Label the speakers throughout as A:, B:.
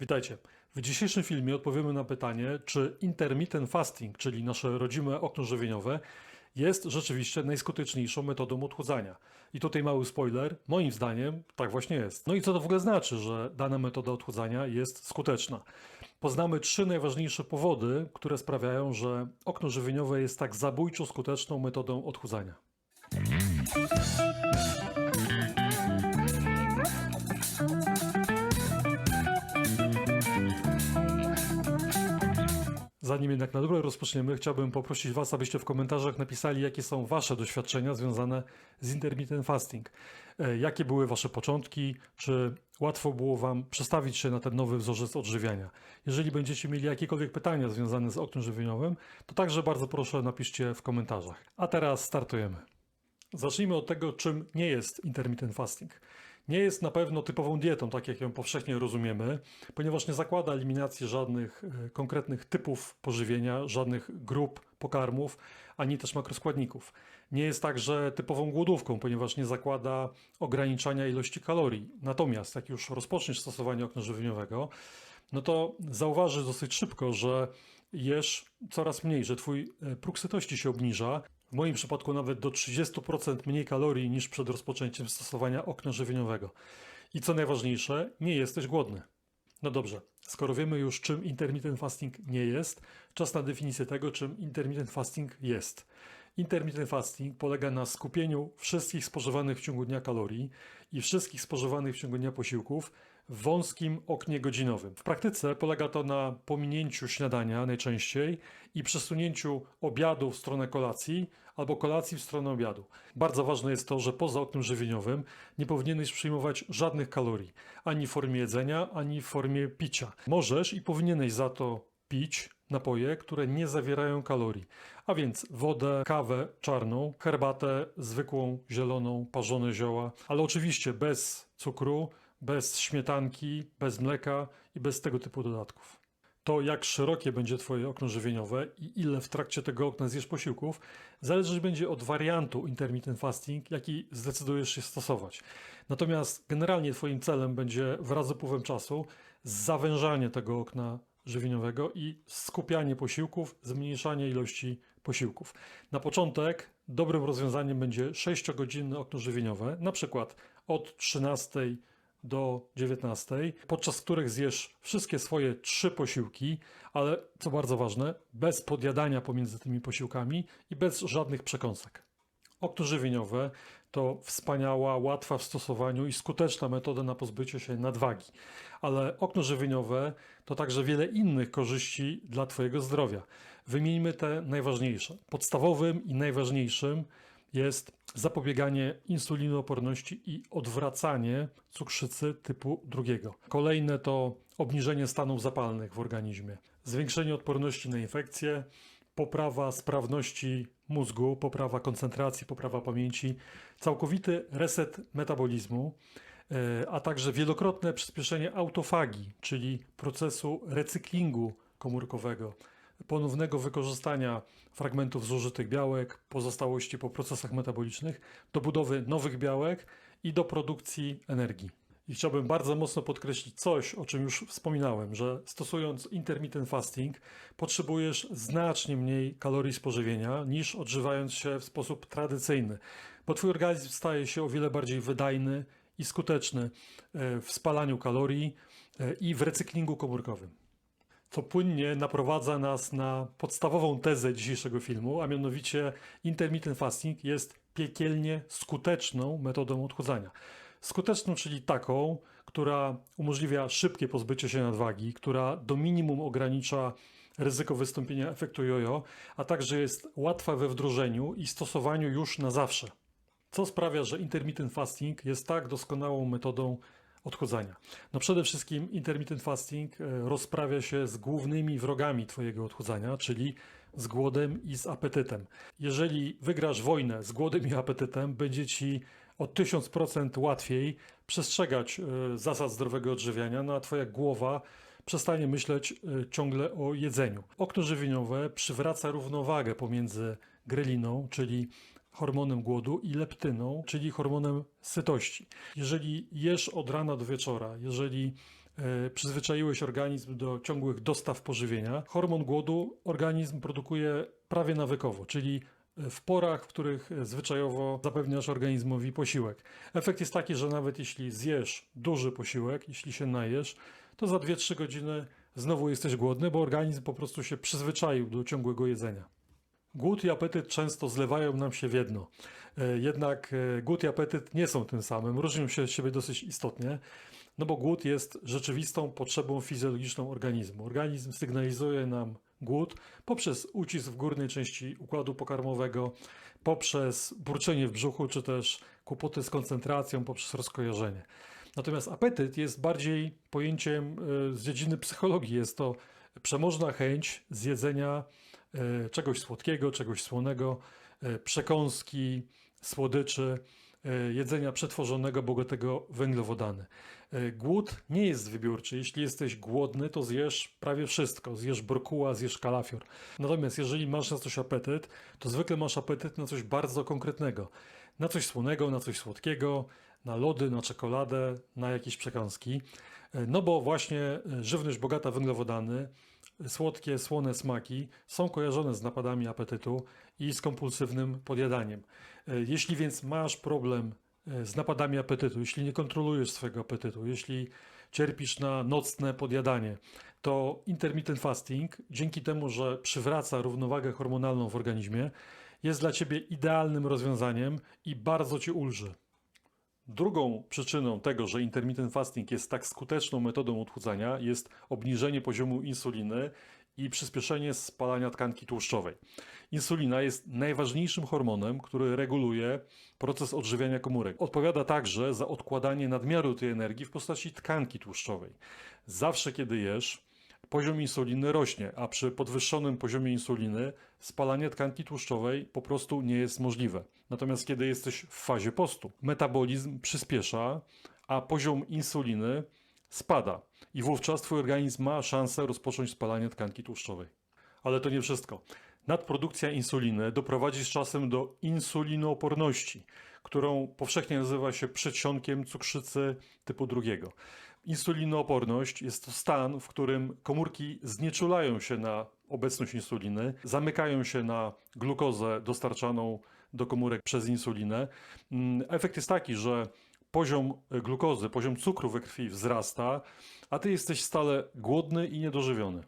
A: Witajcie. W dzisiejszym filmie odpowiemy na pytanie, czy intermittent fasting, czyli nasze rodzime okno żywieniowe, jest rzeczywiście najskuteczniejszą metodą odchudzania. I tutaj mały spoiler, moim zdaniem tak właśnie jest. No i co to w ogóle znaczy, że dana metoda odchudzania jest skuteczna? Poznamy trzy najważniejsze powody, które sprawiają, że okno żywieniowe jest tak zabójczo skuteczną metodą odchudzania. Zanim jednak na dobre rozpoczniemy, chciałbym poprosić Was, abyście w komentarzach napisali, jakie są Wasze doświadczenia związane z intermittent fasting. E, Jakie były Wasze początki? Czy łatwo było Wam przestawić się na ten nowy wzorzec odżywiania? Jeżeli będziecie mieli jakiekolwiek pytania związane z oknem żywieniowym, to także bardzo proszę napiszcie w komentarzach. A teraz startujemy. Zacznijmy od tego, czym nie jest intermittent fasting. Nie jest na pewno typową dietą, tak jak ją powszechnie rozumiemy, ponieważ nie zakłada eliminacji żadnych e, konkretnych typów pożywienia, żadnych grup pokarmów, ani też makroskładników. Nie jest także typową głodówką, ponieważ nie zakłada ograniczania ilości kalorii. Natomiast jak już rozpoczniesz stosowanie okna żywieniowego, no to zauważysz dosyć szybko, że jesz coraz mniej, że twój e, próg sytości się obniża. W moim przypadku nawet do 30% mniej kalorii niż przed rozpoczęciem stosowania okna żywieniowego. I co najważniejsze, nie jesteś głodny. No dobrze, skoro wiemy już czym intermittent fasting nie jest, czas na definicję tego, czym intermittent fasting jest. Intermittent fasting polega na skupieniu wszystkich spożywanych w ciągu dnia kalorii i wszystkich spożywanych w ciągu dnia posiłków wąskim oknie godzinowym. W praktyce polega to na pominięciu śniadania najczęściej i przesunięciu obiadu w stronę kolacji albo kolacji w stronę obiadu. Bardzo ważne jest to, że poza oknem żywieniowym nie powinieneś przyjmować żadnych kalorii, ani w formie jedzenia, ani w formie picia. Możesz i powinieneś za to pić napoje, które nie zawierają kalorii, a więc wodę, kawę czarną, herbatę zwykłą, zieloną, parzone zioła, ale oczywiście bez cukru, bez śmietanki, bez mleka i bez tego typu dodatków. To, jak szerokie będzie Twoje okno żywieniowe i ile w trakcie tego okna zjesz posiłków, zależeć będzie od wariantu intermittent fasting, jaki zdecydujesz się stosować. Natomiast generalnie Twoim celem będzie wraz z upływem czasu zawężanie tego okna żywieniowego i skupianie posiłków, zmniejszanie ilości posiłków. Na początek dobrym rozwiązaniem będzie 6-godzinne okno żywieniowe, na przykład od 13 do 19, podczas których zjesz wszystkie swoje trzy posiłki, ale co bardzo ważne, bez podjadania pomiędzy tymi posiłkami i bez żadnych przekąsek. Okno żywieniowe to wspaniała, łatwa w stosowaniu i skuteczna metoda na pozbycie się nadwagi. Ale okno żywieniowe to także wiele innych korzyści dla Twojego zdrowia. Wymieńmy te najważniejsze. Podstawowym i najważniejszym jest zapobieganie insulinooporności i odwracanie cukrzycy typu drugiego. Kolejne to obniżenie stanów zapalnych w organizmie, zwiększenie odporności na infekcje, poprawa sprawności mózgu, poprawa koncentracji, poprawa pamięci, całkowity reset metabolizmu, e, a także wielokrotne przyspieszenie autofagii, czyli procesu recyklingu komórkowego, ponownego wykorzystania fragmentów zużytych białek, pozostałości po procesach metabolicznych, do budowy nowych białek i do produkcji energii. I chciałbym bardzo mocno podkreślić coś, o czym już wspominałem, że stosując intermittent fasting potrzebujesz znacznie mniej kalorii spożywienia niż odżywając się w sposób tradycyjny, bo twój organizm staje się o wiele bardziej wydajny i skuteczny e, w spalaniu kalorii e, i w recyklingu komórkowym co płynnie naprowadza nas na podstawową tezę dzisiejszego filmu, a mianowicie intermittent fasting jest piekielnie skuteczną metodą odchudzania. Skuteczną, czyli taką, która umożliwia szybkie pozbycie się nadwagi, która do minimum ogranicza ryzyko wystąpienia efektu jojo, a także jest łatwa we wdrożeniu i stosowaniu już na zawsze. Co sprawia, że intermittent fasting jest tak doskonałą metodą odchudzania? No przede wszystkim intermittent fasting e, rozprawia się z głównymi wrogami Twojego odchudzania, czyli z głodem i z apetytem. Jeżeli wygrasz wojnę z głodem i apetytem, będzie Ci o 1000% łatwiej przestrzegać e, zasad zdrowego odżywiania, no a Twoja głowa przestanie myśleć e, ciągle o jedzeniu. Okno żywieniowe przywraca równowagę pomiędzy greliną, czyli hormonem głodu i leptyną, czyli hormonem sytości. Jeżeli jesz od rana do wieczora, jeżeli e, przyzwyczaiłeś organizm do ciągłych dostaw pożywienia, hormon głodu organizm produkuje prawie nawykowo, czyli w porach, w których zwyczajowo zapewniasz organizmowi posiłek. Efekt jest taki, że nawet jeśli zjesz duży posiłek, jeśli się najesz, to za 2-3 godziny znowu jesteś głodny, bo organizm po prostu się przyzwyczaił do ciągłego jedzenia. Głód i apetyt często zlewają nam się w jedno. E, Jednak e, głód i apetyt nie są tym samym, różnią się od siebie dosyć istotnie, no bo głód jest rzeczywistą potrzebą fizjologiczną organizmu. Organizm sygnalizuje nam głód poprzez ucisk w górnej części układu pokarmowego, poprzez burczenie w brzuchu, czy też kłopoty z koncentracją, poprzez rozkojarzenie. Natomiast apetyt jest bardziej pojęciem e, z dziedziny psychologii. Jest to przemożna chęć zjedzenia czegoś słodkiego, czegoś słonego, e, przekąski, słodyczy, e, jedzenia przetworzonego, bogatego węglowodany. E, Głód nie jest wybiórczy. Jeśli jesteś głodny, to zjesz prawie wszystko. Zjesz brokuła, zjesz kalafior. Natomiast jeżeli masz na coś apetyt, to zwykle masz apetyt na coś bardzo konkretnego. Na coś słonego, na coś słodkiego, na lody, na czekoladę, na jakieś przekąski. E, No bo właśnie e, żywność bogata węglowodany, słodkie, słone smaki są kojarzone z napadami apetytu i z kompulsywnym podjadaniem. E, Jeśli więc masz problem e, z napadami apetytu, jeśli nie kontrolujesz swojego apetytu, jeśli cierpisz na nocne podjadanie, to intermittent fasting, dzięki temu, że przywraca równowagę hormonalną w organizmie, jest dla ciebie idealnym rozwiązaniem i bardzo ci ulży. Drugą przyczyną tego, że intermittent fasting jest tak skuteczną metodą odchudzania, jest obniżenie poziomu insuliny i przyspieszenie spalania tkanki tłuszczowej. Insulina jest najważniejszym hormonem, który reguluje proces odżywiania komórek. Odpowiada także za odkładanie nadmiaru tej energii w postaci tkanki tłuszczowej. Zawsze, kiedy jesz, poziom insuliny rośnie, a przy podwyższonym poziomie insuliny spalanie tkanki tłuszczowej po prostu nie jest możliwe. Natomiast kiedy jesteś w fazie postu, metabolizm przyspiesza, a poziom insuliny spada i wówczas twój organizm ma szansę rozpocząć spalanie tkanki tłuszczowej. Ale to nie wszystko. Nadprodukcja insuliny doprowadzi z czasem do insulinooporności, którą powszechnie nazywa się przedsionkiem cukrzycy typu drugiego. Insulinooporność jest to stan, w którym komórki znieczulają się na obecność insuliny, zamykają się na glukozę dostarczaną do komórek przez insulinę. Mm, Efekt jest taki, że poziom glukozy, poziom cukru we krwi wzrasta, a ty jesteś stale głodny i niedożywiony.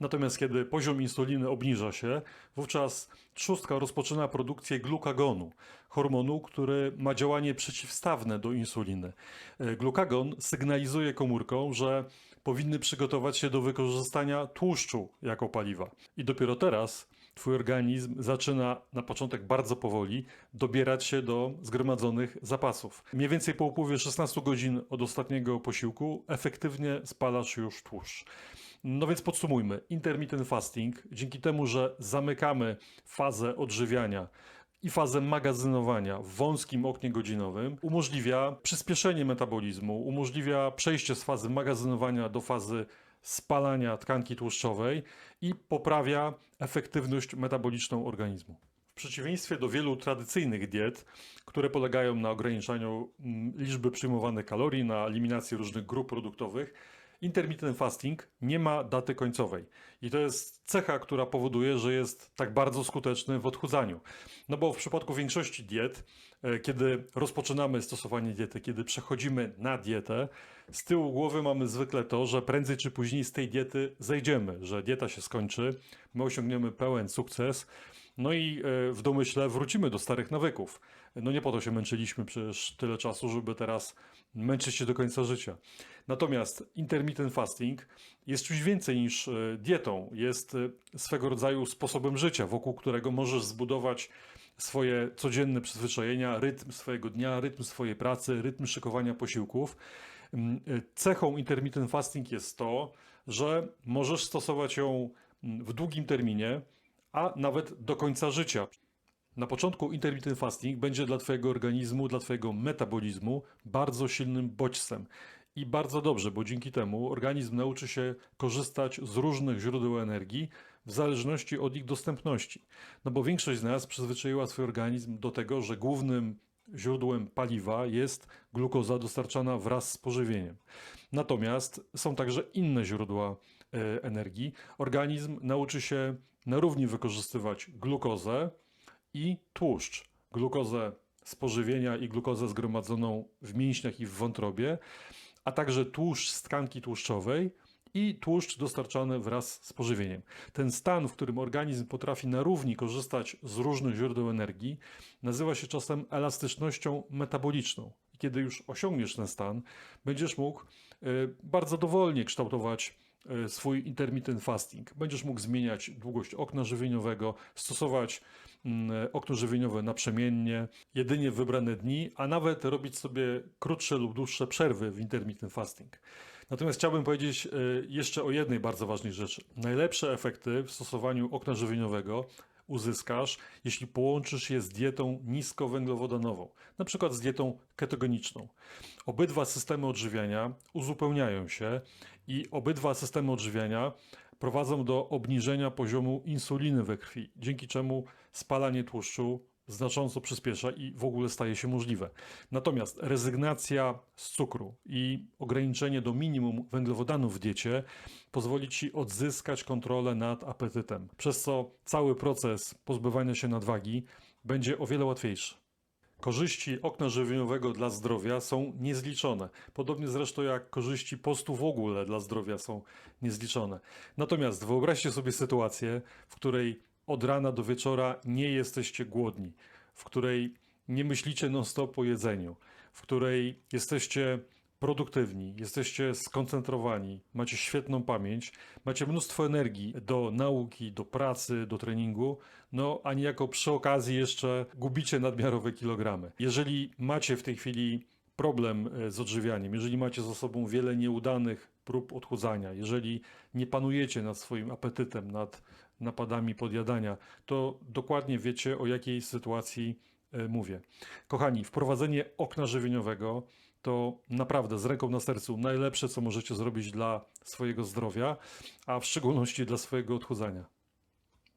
A: Natomiast kiedy poziom insuliny obniża się, wówczas trzustka rozpoczyna produkcję glukagonu, hormonu, który ma działanie przeciwstawne do insuliny. E, Glukagon sygnalizuje komórkom, że powinny przygotować się do wykorzystania tłuszczu jako paliwa. I dopiero teraz Twój organizm zaczyna na początek bardzo powoli dobierać się do zgromadzonych zapasów. Mniej więcej po upływie 16 godzin od ostatniego posiłku efektywnie spalasz już tłuszcz. No więc podsumujmy. Intermittent fasting, dzięki temu, że zamykamy fazę odżywiania i fazę magazynowania w wąskim oknie godzinowym, umożliwia przyspieszenie metabolizmu, umożliwia przejście z fazy magazynowania do fazy spalania tkanki tłuszczowej i poprawia efektywność metaboliczną organizmu. W przeciwieństwie do wielu tradycyjnych diet, które polegają na ograniczaniu mm, liczby przyjmowanych kalorii, na eliminacji różnych grup produktowych, intermittent fasting nie ma daty końcowej. I to jest cecha, która powoduje, że jest tak bardzo skuteczny w odchudzaniu. No bo w przypadku większości diet, e, kiedy rozpoczynamy stosowanie diety, kiedy przechodzimy na dietę, z tyłu głowy mamy zwykle to, że prędzej czy później z tej diety zejdziemy, że dieta się skończy, my osiągniemy pełen sukces. No i e, w domyśle wrócimy do starych nawyków. No nie po to się męczyliśmy przecież tyle czasu, żeby teraz męczyć się do końca życia. Natomiast intermittent fasting jest czymś więcej niż e, dietą. Jest e, swego rodzaju sposobem życia, wokół którego możesz zbudować swoje codzienne przyzwyczajenia, rytm swojego dnia, rytm swojej pracy, rytm szykowania posiłków. Mm, Cechą intermittent fasting jest to, że możesz stosować ją mm, w długim terminie, a nawet do końca życia. Na początku intermittent fasting będzie dla Twojego organizmu, dla Twojego metabolizmu bardzo silnym bodźcem. I bardzo dobrze, bo dzięki temu organizm nauczy się korzystać z różnych źródeł energii w zależności od ich dostępności. No bo większość z nas przyzwyczaiła swój organizm do tego, że głównym źródłem paliwa jest glukoza dostarczana wraz z pożywieniem. Natomiast są także inne źródła e, energii. Organizm nauczy się na równi wykorzystywać glukozę i tłuszcz. Glukozę z pożywienia i glukozę zgromadzoną w mięśniach i w wątrobie, a także tłuszcz z tkanki tłuszczowej i tłuszcz dostarczany wraz z pożywieniem. Ten stan, w którym organizm potrafi na równi korzystać z różnych źródeł energii, nazywa się czasem elastycznością metaboliczną. I kiedy już osiągniesz ten stan, będziesz mógł e, bardzo dowolnie kształtować swój intermittent fasting. Będziesz mógł zmieniać długość okna żywieniowego, stosować mm, okno żywieniowe naprzemiennie, jedynie w wybrane dni, a nawet robić sobie krótsze lub dłuższe przerwy w intermittent fasting. Natomiast chciałbym powiedzieć e, jeszcze o jednej bardzo ważnej rzeczy. Najlepsze efekty w stosowaniu okna żywieniowego uzyskasz, jeśli połączysz je z dietą niskowęglowodanową, na przykład z dietą ketogeniczną. Obydwa systemy odżywiania uzupełniają się i obydwa systemy odżywiania prowadzą do obniżenia poziomu insuliny we krwi, dzięki czemu spalanie tłuszczu znacząco przyspiesza i w ogóle staje się możliwe. Natomiast rezygnacja z cukru i ograniczenie do minimum węglowodanów w diecie pozwoli ci odzyskać kontrolę nad apetytem, przez co cały proces pozbywania się nadwagi będzie o wiele łatwiejszy. Korzyści okna żywieniowego dla zdrowia są niezliczone. Podobnie zresztą jak korzyści postu w ogóle dla zdrowia są niezliczone. Natomiast wyobraźcie sobie sytuację, w której od rana do wieczora nie jesteście głodni, w której nie myślicie non-stop o jedzeniu, w której jesteście produktywni, jesteście skoncentrowani, macie świetną pamięć, macie mnóstwo energii do nauki, do pracy, do treningu, no a niejako przy okazji jeszcze gubicie nadmiarowe kilogramy. Jeżeli macie w tej chwili problem e, z odżywianiem, jeżeli macie za sobą wiele nieudanych prób odchudzania, jeżeli nie panujecie nad swoim apetytem, nad napadami podjadania, to dokładnie wiecie o jakiej sytuacji e, mówię. Kochani, wprowadzenie okna żywieniowego to naprawdę z ręką na sercu najlepsze, co możecie zrobić dla swojego zdrowia, a w szczególności dla swojego odchudzania.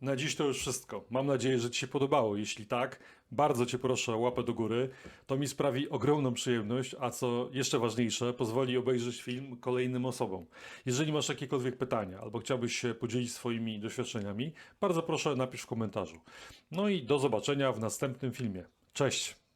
A: Na dziś to już wszystko. Mam nadzieję, że Ci się podobało. Jeśli tak, bardzo Cię proszę o łapę do góry. To mi sprawi ogromną przyjemność, a co jeszcze ważniejsze, pozwoli obejrzeć film kolejnym osobom. Jeżeli masz jakiekolwiek pytania albo chciałbyś się podzielić swoimi doświadczeniami, bardzo proszę napisz w komentarzu. No i do zobaczenia w następnym filmie. Cześć!